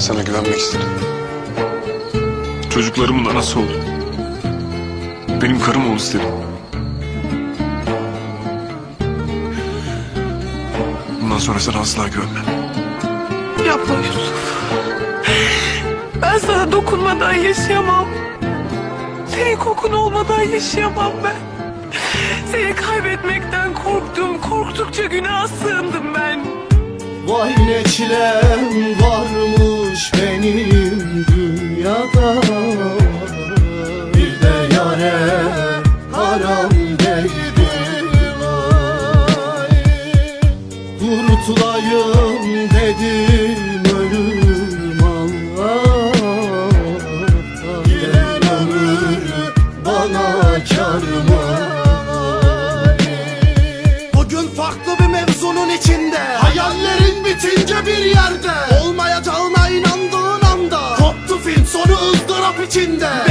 sana güvenmek istedim. Çocuklarımın anası ol. Benim karım ol istedim. Bundan sonra sana asla güvenmem. Yapma Yusuf. Ben sana dokunmadan yaşayamam. Senin kokun olmadan yaşayamam ben. Seni kaybetmekten korktum. Korktukça günah sığındım ben. Vay ne çilem varmış benim Kurtulayım dedim ölüm Allah ömür bana kar? Bugün farklı bir mevzunun içinde Hayallerin bitince bir yerde. Olmayacağına inandığın anda Koptu film sonu ızdırap içinde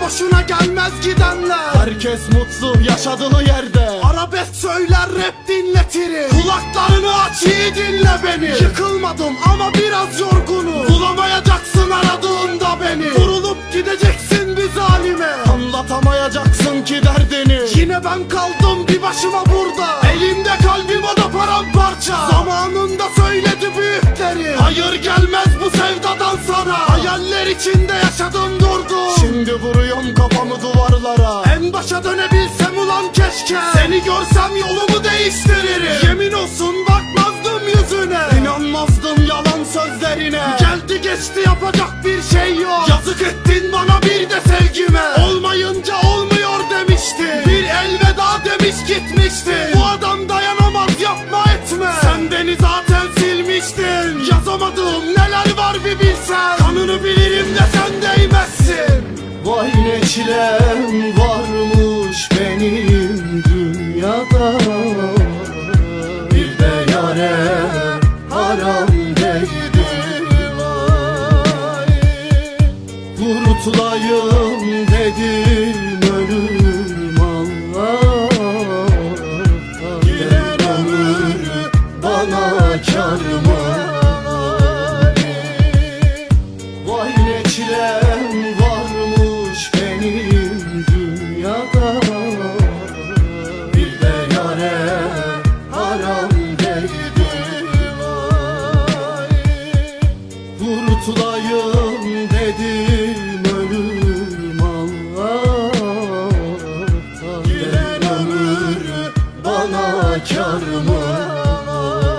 boşuna gelmez gidenler Herkes mutlu yaşadığı yerde. Arabesk söyler rap dinletirim Kulaklarını aç iyi dinle beni. Yıkılmadım ama biraz yorgunum. Bulamayacaksın aradığında beni. Vurulup gideceksin bir zalime. Anlatamayacaksın ki derdini. Yine ben kaldım bir başıma burada. Elimde kalbim o da paramparça. Zamanında söyledi büyükleri. Hayır gelmez bu sevdadan sana Hayaller içinde yaşadım başa dönebilsem ulan keşke. Seni görsem yolumu değiştiririm. Yemin olsun bakmazdım yüzüne. İnanmazdım yalan sözlerine. Geldi geçti yapacak bir şey yok. Yazık ettin bana bir de sevgime. Olmayınca olmuyor demişti. Bir elveda demiş gitmişti. Bu adam dayanamaz yapma etme. Sen beni zaten silmiştin. Yazamadım neler var bir bilsen. Kanını bilirim de sen değmezsin Vay ne çilem varmış benim dünyada. Bir de yare haram değdi vay. Kurtulayım dedim ölüm Allah Giden ömür bana kar? Vay ne çilem günahkar mı?